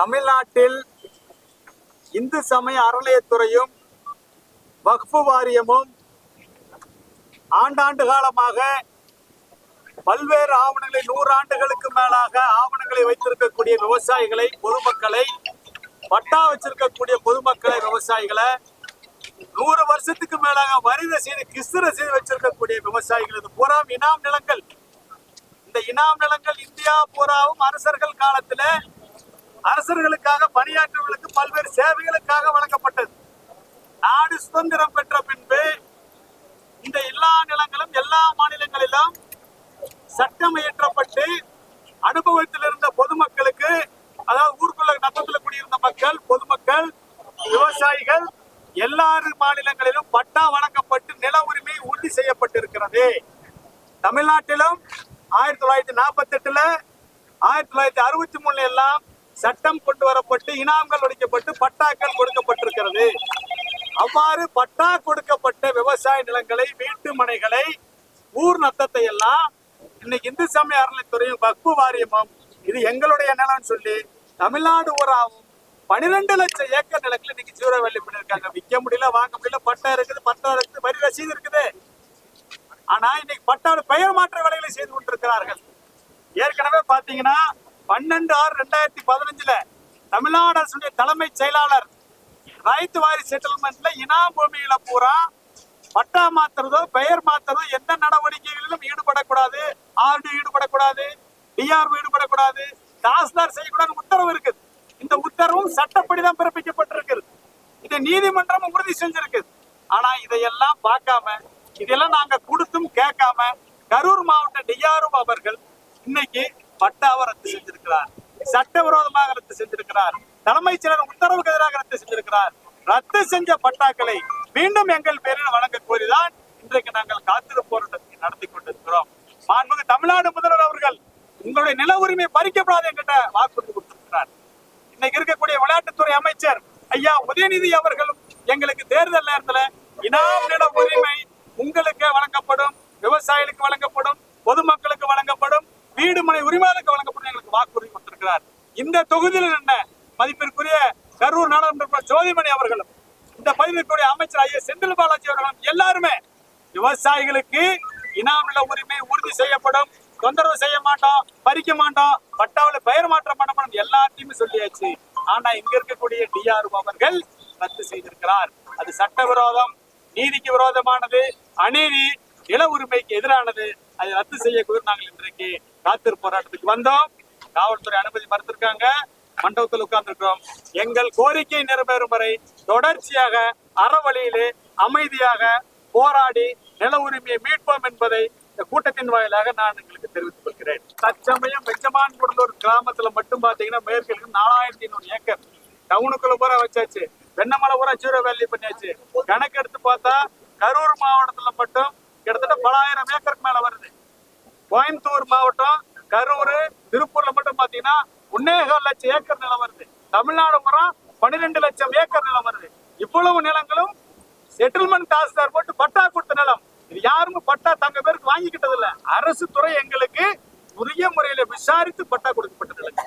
தமிழ்நாட்டில் இந்து சமய அறநிலையத்துறையும் வக்ஃபு வாரியமும் ஆண்டாண்டு காலமாக பல்வேறு ஆவணங்களை நூறாண்டுகளுக்கு மேலாக ஆவணங்களை வைத்திருக்கக்கூடிய விவசாயிகளை பொதுமக்களை பட்டா வச்சிருக்கக்கூடிய பொதுமக்களை விவசாயிகளை நூறு வருஷத்துக்கு மேலாக வரி ரசீது கிஸ்து ரசீது வச்சிருக்கக்கூடிய விவசாயிகள். இது பூரா இனாம் நிலங்கள். இந்த இனாம் நிலங்கள் இந்தியா பூராவும் அரசர்கள் காலத்துல அரசர்களுக்காக பணியாற்றவர்களுக்கு பல்வேறு சேவைகளுக்காக வழங்கப்பட்டது. நாடு சுதந்திரம் பெற்ற பின்பு இந்த எல்லா நிலங்களும் எல்லா மாநிலங்களிலும் சட்டம் இயற்றப்பட்டு அனுபவத்தில் இருந்த பொதுமக்களுக்கு அதாவது ஊருக்குள்ள நத்தத்தில் குடியிருந்த மக்கள் பொதுமக்கள் விவசாயிகள் எல்லாரு மாநிலங்களிலும் பட்டா வழங்கப்பட்டு நில உரிமை உறுதி செய்யப்பட்டிருக்கிறது. தமிழ்நாட்டிலும் ஆயிரத்தி தொள்ளாயிரத்தி நாற்பத்தி எட்டுல ஆயிரத்தி தொள்ளாயிரத்தி அறுபத்தி மூணுல எல்லாம் சட்டம் கொண்டு வரப்பட்டு இனாம்கள் ஒழிக்கப்பட்டு பட்டாக்கள் கொடுக்கப்பட்டிருக்கிறது அவ்வாறு பட்டா கொடுக்கப்பட்ட விவசாய நிலங்களை வீட்டு மனைகளை ஊர் நத்தத்தை எல்லாம் இன்னைக்கு இந்து சமய அறநிலைத்துறையும் வக்பு வாரியமும் இது எங்களுடைய நிலம்னு சொல்லி தமிழ்நாடு ஊராவும் பனிரெண்டு லட்சம் ஏக்கர் நிலத்துல இன்னைக்கு சூறாவளி பண்ணிருக்காங்க விற்க முடியல வாங்க முடியல பட்டா இருக்குது பட்டா இருக்குது வரி ரசீது இருக்குது. ஆனா இன்னைக்கு பட்டாடு பெயர் மாற்ற வேலைகளை செய்து கொண்டிருக்கிறார்கள். ஏற்கனவே பாத்தீங்கன்னா பன்னெண்டு ஆறு ரெண்டாயிரத்தி பதினஞ்சுல தமிழ்நாடு அரசுடைய தலைமைச் செயலாளர் ரைத்து வாரி செட்டில்மெண்ட்ல இனாம் பூமியில பூரா பட்டா மாத்துறதோ பெயர் மாத்துறதோ எந்த நடவடிக்கைகளிலும் ஈடுபடக்கூடாது. ஆர்டி ஈடுபடக்கூடாது டிஆர்ஓ ஈடுபடக்கூடாது. தாசில்தார் செய்யக்கூடாது உத்தரவு இருக்குது. இந்த உத்தரவும் சட்டப்படிதான் பிறப்பிக்கப்பட்டிருக்கிறது இதை நீதிமன்றம் உறுதி செஞ்சிருக்கு. ஆனா இதையெல்லாம் பார்க்காம இதெல்லாம் நாங்க கொடுத்தும் கேட்காம கரூர் மாவட்ட டிஆர்ஓ அவர்கள் இன்னைக்கு பட்டாவை ரத்து செஞ்சிருக்கிறார். சட்டவிரோதமாக ரத்து செஞ்சிருக்கிறார். தலைமைச் செயலர் உத்தரவுக்கு எதிராக ரத்து செஞ்சிருக்கிறார். ரத்து செஞ்ச பட்டாக்களை மீண்டும் எங்கள் பேரில் வழங்க கோரிதான் இன்றைக்கு நாங்கள் காத்திருப்பு போராட்டத்தை நடத்தி கொண்டிருக்கிறோம். மாண்புமிகு தமிழ்நாடு முதல்வர் அவர்கள் உங்களுடைய நில உரிமை பறிக்கப்படாது என்கிட்ட வாக்குறுதி கொடுத்திருக்கிறார். இன்னைக்கு இருக்கக்கூடிய விளையாட்டுத்துறை அமைச்சர் ஐயா உதயநிதி அவர்களும் எங்களுக்கு தேர்தல் நேரத்துல இனாம் நில உரிமை உங்களுக்கு வழங்கப்படும் விவசாயிகளுக்கு வழங்கப்படும் பொதுமக்கள் வீடு மனை உரிமையாளருக்கு வழங்கப்படும் எங்களுக்கு வாக்குறுதி கொடுத்திருக்கிறார். இந்த தொகுதியில் என்ன மதிப்பிற்குரிய கரூர் நாடாளுமன்ற ஜோதிமணி அவர்களும் இந்த பதிவிற்குரிய அமைச்சர் ஐயா செந்தில் பாலாஜி அவர்களும் எல்லாருமே விவசாயிகளுக்கு இனாம் நில உரிமை உறுதி செய்யப்படும் தொந்தரவு செய்ய மாட்டோம் பறிக்க மாட்டோம் பட்டாவில் பெயர் மாற்றம் பண்ண மாட்டோம் எல்லாத்தையுமே சொல்லியாச்சு. ஆனா இங்க இருக்கக்கூடிய டிஆர்ஓ அவர்கள் ரத்து செய்திருக்கிறார். அது சட்டவிரோதம் நீதிக்கு விரோதமானது அநீதி நில உரிமைக்கு எதிரானது அதை ரத்து செய்ய கோரி நாங்கள் இன்றைக்கு காத்திரு போராட்டத்துக்கு வந்தோம். காவல்துறை அனுமதி மறுத்திருக்காங்க. மண்டபத்தில் உட்கார்ந்துருக்கிறோம். எங்கள் கோரிக்கை நிறைவேறும் வரை தொடர்ச்சியாக அறவழியிலே அமைதியாக போராடி நில உரிமையை மீட்போம் என்பதை இந்த கூட்டத்தின் வாயிலாக நான் உங்களுக்கு தெரிவித்துக் கொள்கிறேன். தற்சமயம் பெஞ்சமான் குடலூர் கிராமத்துல மட்டும் பாத்தீங்கன்னா மேற்கிற்கு நாலாயிரத்தி ஐநூறு ஏக்கர் டவுனுக்குள்ள பூரா வச்சாச்சு. வெண்ணமலை பூரா ஜீரோ வேலி பண்ணியாச்சு. கணக்கு எடுத்து பார்த்தா கரூர் மாவட்டத்துல மட்டும் கிட்டத்தட்ட பலாயிரம் ஏக்கருக்கு மேல வருது. கோயம்புத்தூர் மாவட்டம் கரூர் திருப்பூர்ல மட்டும் பாத்தீங்கன்னா ஒன்னேகால் லட்சம் ஏக்கர் நிலம் வருது. தமிழ்நாடு முறம் பன்னிரெண்டு லட்சம் ஏக்கர் நிலம் வருது. இவ்வளவு நிலங்களும் செட்டில்மெண்ட் தாசில்தார் போட்டு பட்டா கொடுத்த நிலம். இது யாருமே பட்டா தங்க பேருக்கு வாங்கிக்கிட்டது இல்ல அரசு துறை எங்களுக்கு உரிய முறையில விசாரித்து பட்டா கொடுக்கப்பட்ட நிலம்